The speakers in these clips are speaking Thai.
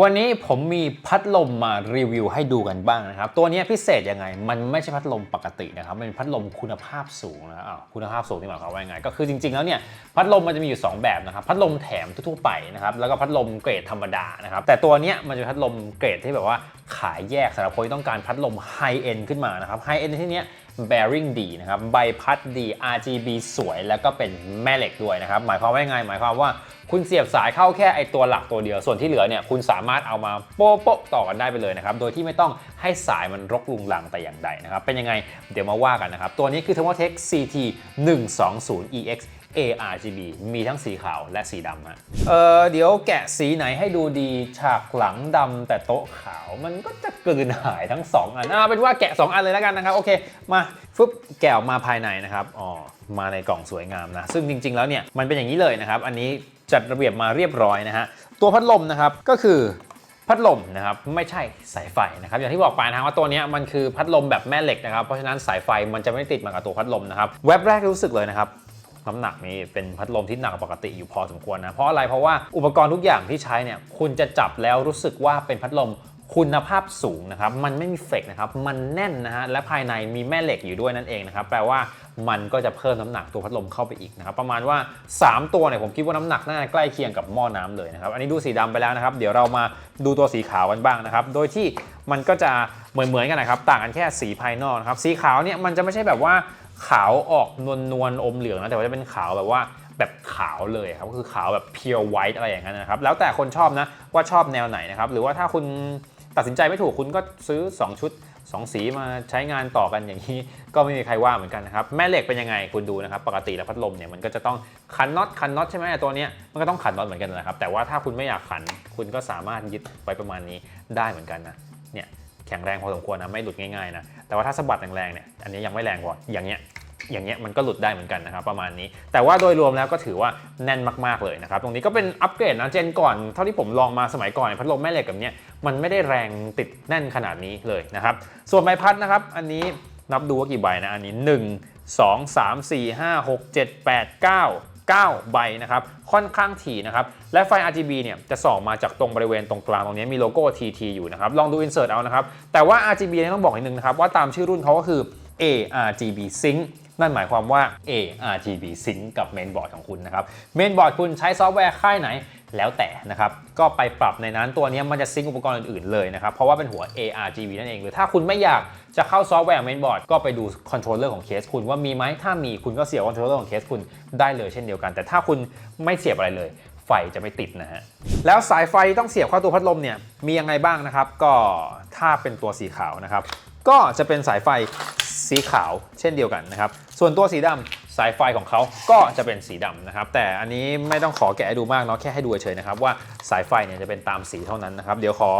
วันนี้ผมมีพัดลมมารีวิวให้ดูกันบ้างนะครับ ตัวนี้พิเศษยังไง มันไม่ใช่พัดลมปกตินะครับ มันเป็นพัดลมคุณภาพสูงนะอ้าวคุณภาพสูงนี่หมายความว่ายังไง ก็คือจริงๆแล้วเนี่ยพัดลมมันจะมีอยู่ 2 แบบนะครับ พัดลมแถมทั่วๆไปนะครับ แล้วก็พัดลมเกรดธรรมดานะครับ แต่ตัวนี้มันจะพัดลมเกรดที่แบบว่าขายแยกสำหรับคนที่ต้องการพัดลมไฮเอ็นขึ้นมานะครับ ไฮเอ็นในที่เนี้ย bearing ดีนะครับใบพัดดี RGB สวย แล้วก็เป็นแม่เหล็กด้วยนะครับ หมายความว่ายังไง หมายความว่าคุณเสียบสายเข้าแค่ไอตัวหลักตัวเดียว ส่วนที่เหลือเนี่ยคุณสามารถเอามาโป๊ะโป๊ะต่อกันได้ไปเลยนะครับ โดยที่ไม่ต้องให้สายมันรกลุงลังแต่อย่างใดนะครับ เป็นยังไง เดี๋ยวมาว่ากันนะครับ ตัวนี้คือ t h e r m o t e c h CT 120 EX ARGB มีทั้งสีขาวและสีดำฮะ เออเดี๋ยวแกะสีไหนให้ดูดีฉากหลังดำแต่โต๊ะขาวมันก็จะกลืนหายทั้ง 2 อันอ่าเป็นว่าแกะ 2 อันเลยแล้วกันนะครับ โอเค มาฟึบแกะออกมาภายในนะครับ อ๋อ มาในกล่องสวยงามนะ ซึ่งจริง ๆ แล้วเนี่ย มันเป็นอย่างนี้เลยนะครับ อันนี้จัดระเบียบมาเรียบร้อยนะฮะ ตัวพัดลมนะครับก็คือพัดลมนะครับไม่ใช่สายไฟนะครับอย่างที่บอกไปนะว่าตัวนี้มันคือพัดลมแบบแม่เหล็กนะครับเพราะฉะนั้นสายไฟมันจะไม่ติดมากับตัวพัดลมนะครับแว็บแรกรู้สึกเลยนะครับ น้ำหนักนี่เป็นพัดลมที่หนักกว่าปกติอยู่พอสมควรนะ เพราะอะไรเพราะว่าอุปกรณ์ทุกอย่างที่ใช้เนี่ยคุณจะจับแล้วรู้สึกว่าเป็นพัดลมคุณภาพสูงนะครับ มันไม่มีเฟกนะครับ มันแน่นนะฮะ และภายในมีแม่เหล็กอยู่ด้วยนั่นเองนะครับ แปลว่ามันก็จะเพิ่มน้ำหนักตัวพัดลมเข้าไปอีกนะครับ ประมาณว่า 3 ตัวเนี่ยผมคิดว่าน้ำหนักน่าจะใกล้เคียงกับหม้อน้ำเลยนะครับ อันนี้ดูสีดำไปแล้วนะครับ เดี๋ยวเรามาดูตัวสีขาวกันบ้างนะครับ โดยที่มันก็จะเหมือนเหมือนๆกันนะครับ ต่างกันแค่สีภายนอกนะครับ สีขาวเนี่ยมันจะไม่ใช่แบบว่า ขาวออกนวลนวลๆอมเหลืองนะแต่ว่าจะเป็นขาวแบบว่าแบบขาวเลยครับก็คือขาวแบบ pure white อะไรอย่างนั้นนะครับ แล้วแต่คนชอบนะว่าชอบแนวไหนนะครับ หรือว่าถ้าคุณตัดสินใจไม่ถูกคุณก็ซื้อ 2 ชุด 2 สีมาใช้งานต่อกันอย่างนี้ ก็ไม่มีใครว่าเหมือนกันนะครับ แม่เหล็กเป็นยังไงคุณดูนะครับ ปกติแล้วพัดลมเนี่ยมันก็จะต้องขันน็อตขันน็อตใช่ไหมตัวเนี้ยมันก็ต้องขันน็อตเหมือนกันนะครับ แต่ว่าถ้าคุณไม่อยากขันคุณก็สามารถยึดไว้ประมาณนี้ได้เหมือนกันนะเนี่ยแข็งแรงพอสมควรนะไม่หลุดง่ายๆนะแต่ว่าถ้าสะบัดแรงๆเนี่ยอันนี้ยังไม่แรงพออย่างเงี้ย อย่างเงี้ยมันก็หลุดได้เหมือนกันนะครับประมาณนี้ แต่ว่าโดยรวมแล้วก็ถือว่าแน่นมากๆเลยนะครับตรงนี้ก็เป็นอัปเกรดนะเจนก่อนเท่าที่ผมลองมาสมัยก่อนพัดลมแม่เหล็กกับเนี้ยมันไม่ได้แรงติดแน่นขนาดนี้เลยนะครับส่วนใบพัดนะครับอันนี้นับดูว่ากี่ใบนะอันนี้ 1 2 3 4 5 6 7 8 9 9 ใบนะครับค่อนข้างถี่นะครับและไฟ RGB เนี่ยจะส่องมาจากตรงบริเวณตรงกลางตรงนี้มีโลโก้ TT อยู่นะครับลองดู insert เอานะครับแต่ว่า RGB นี่ต้องบอกนิดนึงนะครับว่าตามชื่อรุ่นเขาก็คือ ARGB Sync นั่นหมายความว่า ARGB Sync กับเมนบอร์ดของคุณนะครับ เมนบอร์ดคุณใช้ซอฟต์แวร์ค่ายไหนแล้วแต่นะครับ ก็ไปปรับในนั้นตัวนี้มันจะซิงอุปกรณ์อื่นๆเลยนะครับ เพราะว่าเป็นหัว ARGB นั่นเอง หรือถ้าคุณไม่อยากจะเข้าซอฟต์แวร์เมนบอร์ดก็ไปดูคอนโทรลเลอร์ของเคสคุณว่ามีไหมถ้ามีคุณก็เสียบคอนโทรลเลอร์ของเคสคุณได้เลยเช่นเดียวกัน แต่ถ้าคุณไม่เสียบอะไรเลย ไฟจะไม่ติดนะฮะ แล้วสายไฟต้องเสียบเข้าตัวพัดลมเนี่ยมียังไงบ้างนะครับ ก็ถ้าเป็นตัวสีขาวนะครับ ก็จะเป็นสายไฟ สีขาวเช่นเดียวกันนะครับ ส่วนตัวสีดำสายไฟของเขาก็จะเป็นสีดำนะครับ แต่อันนี้ไม่ต้องขอแกะดูมากเนาะแค่ให้ดูเฉยนะครับว่าสายไฟเนี่ยจะเป็นตามสีเท่านั้นนะครับ เดี๋ยวขอ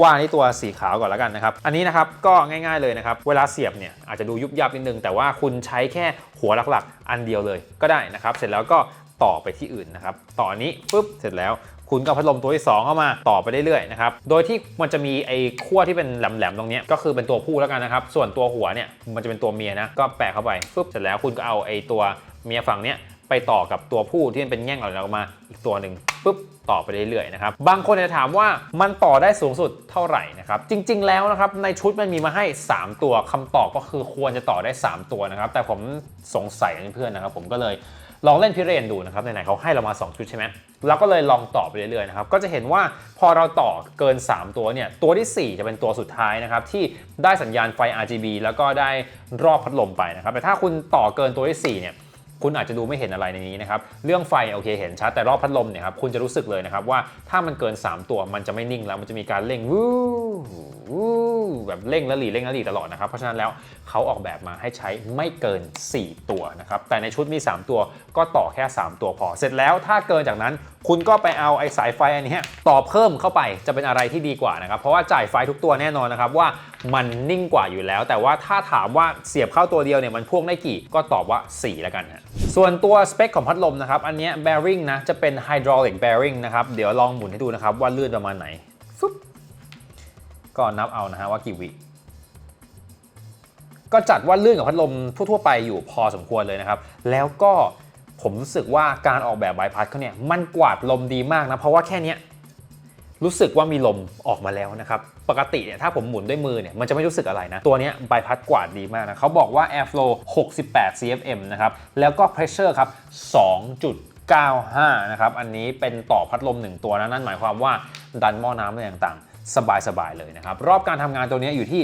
ว่าที่ตัวสีขาวก่อนแล้วกันนะครับ อันนี้นะครับก็ง่ายๆเลยนะครับ เวลาเสียบเนี่ยอาจจะดูยุบยับนิดนึง แต่ว่าคุณใช้แค่หัวหลักๆ อันเดียวเลยก็ได้นะครับ เสร็จแล้วก็ต่อไปที่อื่นนะครับ ต่ออันนี้ปุ๊บเสร็จแล้ว คุณก็พัดลมตัวที่ 2 เข้ามาต่อไปเรื่อยๆนะครับ โดยที่มันจะมีไอ้ขั้วที่เป็นแหลมๆตรงนี้ก็คือเป็นตัวผู้แล้วกันนะครับ ส่วนตัวหัวเนี่ยมันจะเป็นตัวเมียนะ ก็แปะเข้าไปปุ๊บเสร็จแล้วคุณก็เอาไอ้ตัวเมียฝั่งเนี้ยไปต่อกับตัวผู้ที่มันเป็นแง่งออกมาอีกตัวหนึ่งปุ๊บต่อไปเรื่อยๆนะครับ บางคนจะถามว่ามันต่อได้สูงสุดเท่าไหร่นะครับ จริง ๆ แล้วนะครับในชุดมันมีมาให้ 3 ตัวคำตอบก็คือควรจะต่อได้ 3 ตัวนะครับ แต่ผมสงสัยเพื่อนๆนะครับ ผมก็เลย ลองเล่นพิเรนดูนะครับไหนๆเขาให้เรามา 2 ชุดใช่ไหมเราก็เลยลองต่อไปเรื่อยๆนะครับก็จะเห็นว่าพอเราต่อเกิน 3 ตัวเนี่ยตัวที่ 4 จะเป็นตัวสุดท้ายนะครับที่ได้สัญญาณไฟ RGB แล้วก็ได้รอบพัดลมไปนะครับแต่ถ้าคุณต่อเกินตัวที่4เนี่ยคุณอาจจะดูไม่เห็นอะไรในนี้นะครับเรื่องไฟโอเคเห็นชัดแต่รอบพัดลมเนี่ยครับคุณจะรู้สึกเลยนะครับว่าถ้ามันเกิน 3 ตัวมันจะไม่นิ่งแล้วมันจะมีการเร่งวู วู้แบบเร่งและหลีเร่งและหลีตลอดนะครับ เพราะฉะนั้นแล้วเขาออกแบบมาให้ใช้ไม่เกิน 4 ตัวนะครับ แต่ในชุดมี 3 ตัวก็ต่อแค่ 3 ตัวพอ เสร็จแล้วถ้าเกินจากนั้น คุณก็ไปเอาไอ้สายไฟอันนี้ต่อเพิ่มเข้าไปจะเป็นอะไรที่ดีกว่านะครับ เพราะว่าจ่ายไฟทุกตัวแน่นอนนะครับว่ามันนิ่งกว่าอยู่แล้ว แต่ว่าถ้าถามว่าเสียบเข้าตัวเดียวเนี่ยมันพ่วงได้กี่ก็ตอบว่า 4 แล้วกันฮะส่วนตัวสเปคของพัดลมนะครับอันนี้ย bearing นะจะเป็น hydraulic bearing นะครับเดี๋ยวลองหมุนให้ดูนะครับว่าลื่นประมาณไหน ก็นับเอานะฮะว่ากี่วิก็จัดว่าเลื่อนกับพัดลมทั่วๆไปอยู่พอสมควรเลยนะครับ แล้วก็ผมรู้สึกว่าการออกแบบใบพัดเขาเนี่ยมันกวาดลมดีมากนะ เพราะว่าแค่นี้รู้สึกว่ามีลมออกมาแล้วนะครับ ปกติเนี่ยถ้าผมหมุนด้วยมือเนี่ยมันจะไม่รู้สึกอะไรนะ ตัวนี้ยใบพัดกวาดดีมากนะเขาบอกว่า airflow 68 cfm นะครับ แล้วก็ pressure ครับ 2.95 นะครับ อันนี้เป็นต่อพัดลม 1 ตัวนะ นั่นหมายความว่าดันหม้อน้ำอะไรต่างๆ สบายๆเลยนะครับ รอบการทำงานตัวนี้อยู่ที่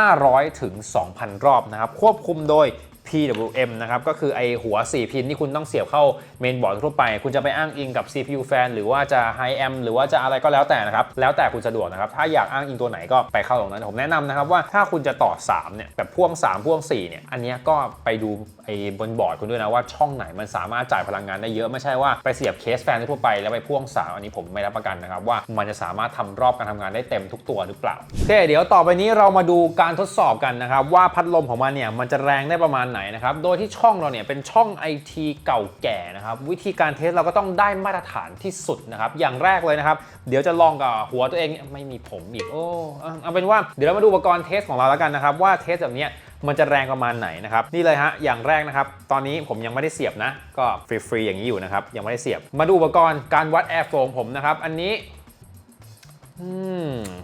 500 ถึง 2,000 รอบนะครับ ควบคุมโดย PWM นะครับ ก็คือไอหัว 4 พินที่คุณต้องเสียบเข้าเมนบอร์ดทั่วไป คุณจะไปอ้างอิงกับ CPU fan หรือว่าจะ High Amp หรือว่าจะอะไรก็แล้วแต่นะครับ แล้วแต่คุณสะดวกนะครับ ถ้าอยากอ้างอิงตัวไหนก็ไปเข้าตรงนั้น ผมแนะนำนะครับว่าถ้าคุณจะต่อ 3 เนี่ย แบบพ่วง 3 พ่วง 4 เนี่ย อันนี้ก็ไปดูไอบนบอร์ดคุณด้วยนะว่าช่องไหนมันสามารถจ่ายพลังงานได้เยอะไม่ใช่ว่าไปเสียบเคสแฟนทั่วไปแล้วไปพ่วง3อันนี้ผมไม่รับประกันนะครับว่ามันจะสามารถทำรอบการทำงานได้เต็มทุกตัวหรือเปล่าโอเคเดี๋ยวต่อไปนี้เรามาดูการทดสอบกันนะครับว่าพัดลมของมันเนี่ยมันจะแรงได้ประมาณไหนนะครับ โดยที่ช่องเราเนี่ยเป็นช่อง IT เก่าแก่นะครับ วิธีการเทสเราก็ต้องได้มาตรฐานที่สุดนะครับ อย่างแรกเลยนะครับ เดี๋ยวจะลองกับหัวตัวเองไม่มีผมอีกโอ้เอาเป็นว่าเดี๋ยวเรามาดูอุปกรณ์เทสของเราแล้วกันนะครับ ว่าเทสแบบนี้มันจะแรงประมาณไหนนะครับ นี่เลยฮะอย่างแรกนะครับ ตอนนี้ผมยังไม่ได้เสียบนะ ก็ฟรีๆอย่างนี้อยู่นะครับยังไม่ได้เสียบ มาดูอุปกรณ์การวัด air flow ของผมนะครับอันนี้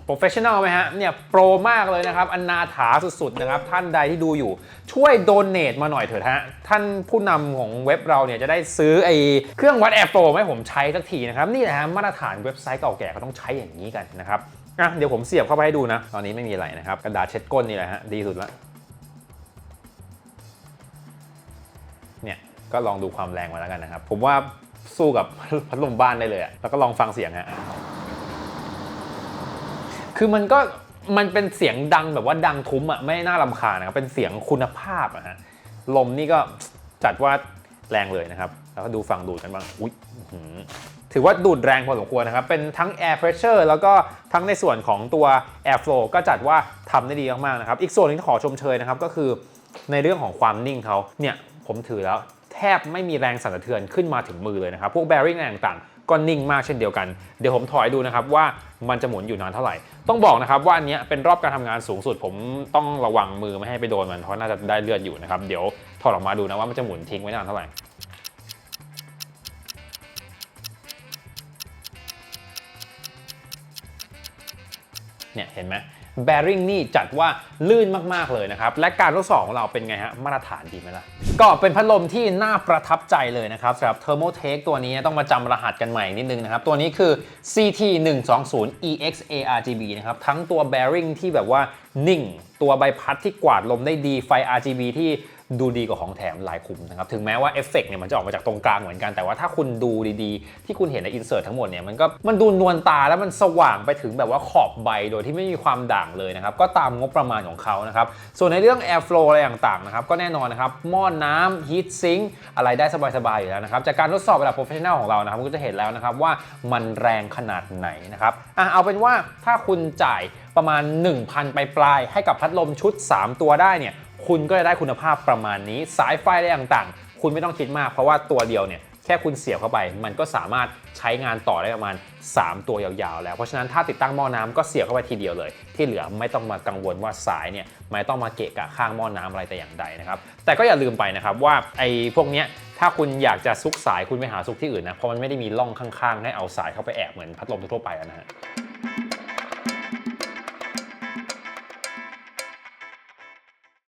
โปรเฟชชั่นอลไหมฮะเนี่ยโปรมากเลยนะครับอันนาถาสุดๆนะครับ ท่านใดที่ดูอยู่ช่วยโดเน a มาหน่อยเถิดฮะ ท่านผู้นำของเว็บเราเนี่ยจะได้ซื้อไอ้เครื่องวัดแอร์โฟลให้ผมใช้สักทีนะครับ นี่แหละฮะมาตรฐานเว็บไซต์เก่าแก่เขาต้องใช้อย่างนี้กันนะครับอะเดี๋ยวผมเสียบเข้าไปให้ดูนะ ตอนนี้ไม่มีอะไรนะครับ กระดาษเช็ดก้นนี่แหละฮะดีสุดละเนี่ยก็ลองดูความแรงมาแล้วกันนะครับ ผมว่าสู้กับพัดลมบ้านได้เลยอะแล้วก็ลองฟังเสียงฮะ คือมันก็มันเป็นเสียงดังแบบว่าดังทุ้มอะไม่น่ารำคาญนะครับเป็นเสียงคุณภาพอะฮะลมนี่ก็จัดว่าแรงเลยนะครับ แล้วก็ดูฝั่งดูดกันบ้างอุ๊ยถือว่าดูดแรงพอสมควรนะครับ เป็นทั้ง air pressure แล้วก็ทั้งในส่วนของตัว air flow ก็จัดว่าทำได้ดีมากๆนะครับ อีกส่วนนึงที่ขอชมเชยนะครับก็คือในเรื่องของความนิ่งเขาเนี่ยผมถือแล้ว บไม่มีแรงสั่นสะเทือนขึ้นมาถึงมือเลยนะครับ พวก bearing อะไรต่างๆ ก็นิ่งมากเช่นเดียวกัน เดี๋ยวผมถอยดูนะครับว่ามันจะหมุนอยู่นานเท่าไหร่ ต้องบอกนะครับว่าอันนี้เป็นรอบการทำงานสูงสุด ผมต้องระวังมือไม่ให้ไปโดนมันเพราะน่าจะได้เลือดอยู่นะครับ เดี๋ยวถอดออกมาดูนะว่ามันจะหมุนทิ้งไว้นานเท่าไหร่เนี่ยเห็นไหม bearing นี่จัดว่าลื่นมาก ๆ เลยนะครับ และการทดสอบของเราเป็นไงฮะ มาตรฐานดีไหมล่ะ ก็เป็นพัดลมที่น่าประทับใจเลยนะครับสำหรับ t h e r m o t e c ตัวนี้ต้องมาจำรหัสกันใหม่นิดนึงนะครับ ตัวนี้คือ CT 1 2 0 EX ARGB นะครับ ทั้งตัว bearing ที่แบบว่านิ่ง ตัวใบพัดที่กวาดลมได้ดีไฟ RGB ที่ ดูดีกว่าของแถมลายคุมนะครับถึงแม้ว่าเอฟเฟกต์เนี่ยมันจะออกมาจากตรงกลางเหมือนกันแต่ว่าถ้าคุณดูดีๆ ที่คุณเห็นในอินเสิร์ตทั้งหมดเนี่ยมันก็มันดูนวลตาแล้วมันสว่างไปถึงแบบว่าขอบใบโดยที่ไม่มีความด่างเลยนะครับก็ตามงบประมาณของเขานะครับส่วนในเรื่อง airflow อะไรต่างๆนะครับก็แน่นอนนะครับหม้อนน้ำ heat sink อะไรได้สบายๆอยู่แล้วนะครับจากการทดสอบระดับ professional ของเรานะครับก็จะเห็นแล้วนะครับว่ามันแรงขนาดไหนนะครับอะเอาเป็นว่าถ้าคุณจ่ายประมาณ 1,000 ไปปลายให้กับพัดลมชุด 3 ตัวได้เนี่ย คุณก็จะได้คุณภาพประมาณนี้ สายไฟอะไรต่างๆ คุณไม่ต้องคิดมากเพราะว่าตัวเดียวเนี่ยแค่คุณเสียบเข้าไป มันก็สามารถใช้งานต่อได้ประมาณ 3 ตัวยาวๆ แล้ว เพราะฉะนั้นถ้าติดตั้งหม้อน้ำก็เสียบเข้าไปทีเดียวเลย ที่เหลือไม่ต้องมากังวลว่าสายเนี่ยไม่ต้องมาเกะกะข้างหม้อน้ำอะไรแต่อย่างใดนะครับ แต่ก็อย่าลืมไปนะครับว่าไอ้พวกเนี้ยถ้าคุณอยากจะซุกสายคุณไปหาซุกที่อื่นนะ เพราะมันไม่ได้มีร่องข้างๆ ให้เอาสายเข้าไปแอบเหมือนพัดลมทั่วไปนะฮะ